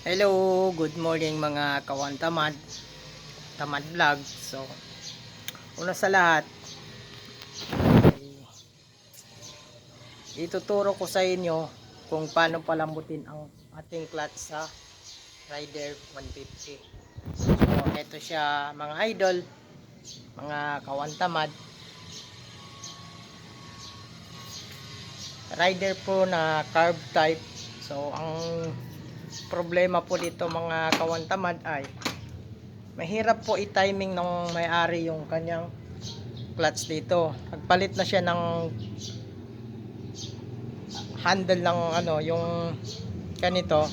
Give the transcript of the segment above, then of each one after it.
Hello, good morning mga kawan tamad. Tamad vlog. So, una sa lahat, ituturo ko sa inyo kung paano palambutin ang ating clutch sa Rider 150. So, ito siya mga idol, mga kawan tamad. Rider po na carb type. So, ang problema po dito mga kawantamad ay mahirap po i-timing ng may-ari yung kanyang clutch dito. Nagpalit na siya ng handle ng ano, yung ganito.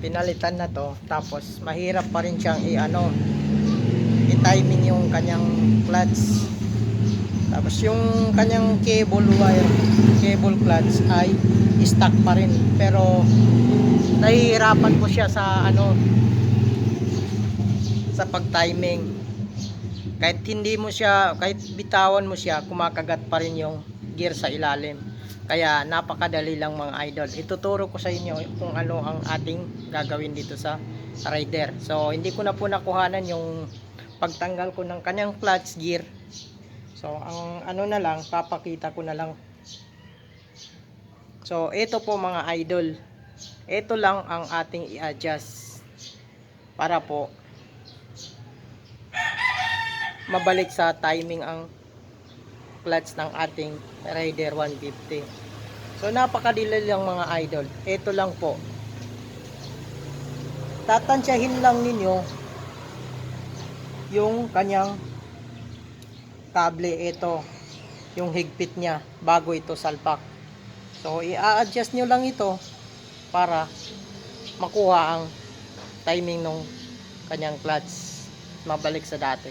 Pinalitan na to. Tapos mahirap pa rin siyang i-ano i-timing yung kanyang clutch. Tapos yung kanyang cable wire, cable clutch ay stuck pa rin. Pero nahihirapan po siya sa ano sa pag-timing. Kahit hindi mo siya, kahit bitawan mo siya, kumakagat pa rin yung gear sa ilalim. Kaya napakadali lang mga idol. Ituturo ko sa inyo kung ano ang ating gagawin dito sa rider. So hindi ko na po nakuhanan yung pagtanggal ko ng kanyang clutch gear. So ang ano na lang, papakita ko na lang. So ito po mga idol ito lang ang ating i-adjust para po mabalik sa timing ang clutch ng ating Rider 150 so napakadali lang mga idol. Ito lang po. Tatansyahin lang ninyo yung kanyang kable ito yung higpit niya bago ito salpak. So i-adjust nyo lang ito para makuha ang timing ng kanyang clutch mabalik sa dati.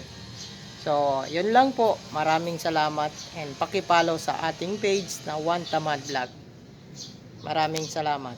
So, yun lang po. Maraming salamat and pakipollow sa ating page na One Tamad Vlog. Maraming salamat.